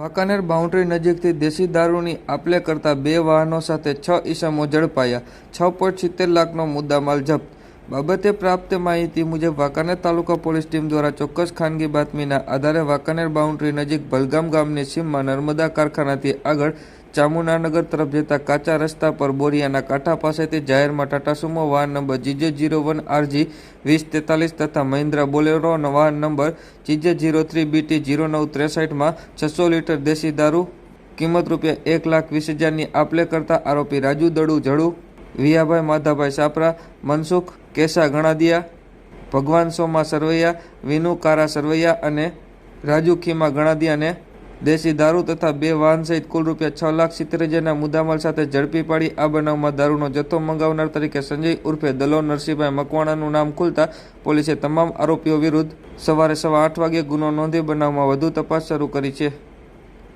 Wankaner boundary નજીકથી દેશી દારૂની આપલે કરતા બે વાહનો સાથે છ ઈસમો ઝડપાયા. છ પોઈન્ટ સિત્તેર લાખનો મુદ્દામાલ જપ્ત બાબતે પ્રાપ્ત માહિતી મુજબ વાંકાનેર તાલુકા પોલીસ ટીમ દ્વારા ચોક્કસ ખાનગી બાતમીના આધારે વાંકાનેર બાઉન્ડ્રી નજીક બલગામ ગામની સીમમાં નર્મદા કારખાનાથી આગળ ચામુંડાનગર તરફ જતા કાચા રસ્તા પર બોરિયાના કાંઠા પાસેથી જાહેરમાં ટાટા સુમો વાહન number GJ zero one RG વીસ તેતાલીસ તથા મહિન્દ્રા બોલેરોનો વાહન number GJ zero three BT zero નવ ત્રેસઠમાં છસો લીટર દેશી દારૂ, કિંમત રૂપિયા એક લાખ વીસ હજારની આપલે કરતા આરોપી રાજુ દડુ જડુ વિયાભાઈ માધાભાઈ સાપરા, મનસુખ કેસા ગણાદિયા, ભગવાન સોમા સરવૈયા, વિનુ કારા સરવૈયા અને રાજુ ખીમા ગણાદિયાને દેશી દારૂ તથા બે વાહન સહિત કુલ રૂપિયા છ લાખ સિત્તેર હજારના મુદ્દામાલ સાથે ઝડપી પાડી આ બનાવમાં દારૂનો જથ્થો મંગાવનાર તરીકે સંજય ઉર્ફે દલો નરસિંહભાઈ મકવાણાનું નામ ખુલતા પોલીસે તમામ આરોપીઓ વિરુદ્ધ સવારે સવા આઠ વાગે ગુનો નોંધી બનાવમાં વધુ તપાસ શરૂ કરી છે.